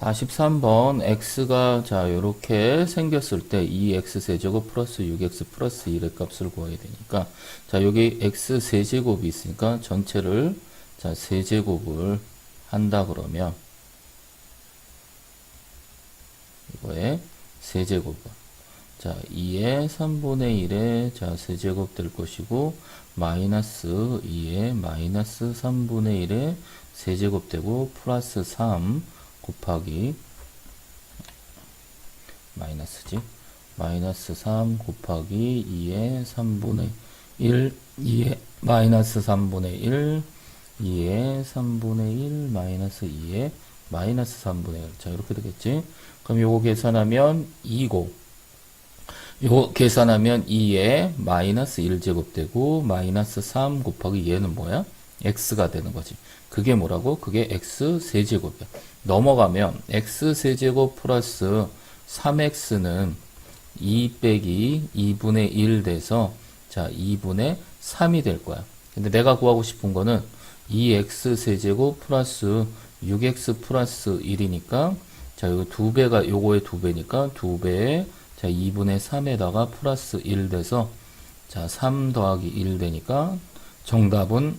43번 x가 자 요렇게 생겼을 때 2x 세제곱 플러스 6x 플러스 1의 값을 구해야 되니까 자 여기 x 세제곱이 있으니까 전체를 자 세제곱을 한다 그러면 이거에 세제곱 자 2의 3분의 1의 자 세제곱 될 것이고 마이너스 2의 마이너스 3분의 1의 세제곱 되고 플러스 3 곱하기 마이너스지? 마이너스 3 곱하기 2의 3분의 1 2의 마이너스 3분의 1 2의 3분의 1 마이너스 2의 마이너스 3분의 1 자 이렇게 되겠지? 그럼 요거 계산하면 2고 요거 계산하면 2에 마이너스 1 제곱 되고 마이너스 3 곱하기 얘는 뭐야? X가 되는 거지. 그게 뭐라고? 그게 x 세제곱이야. 넘어가면 x 세제곱 플러스 3x는 2 빼기 2분의 1 돼서 자 2분의 3이 될 거야. 근데 내가 구하고 싶은 거는 2x 세제곱 플러스 6x 플러스 1이니까 자 이거 두 배가 요거의 두 배니까 두 배에 자 2분의 3에다가 플러스 1 돼서 자3 더하기 1 되니까 정답은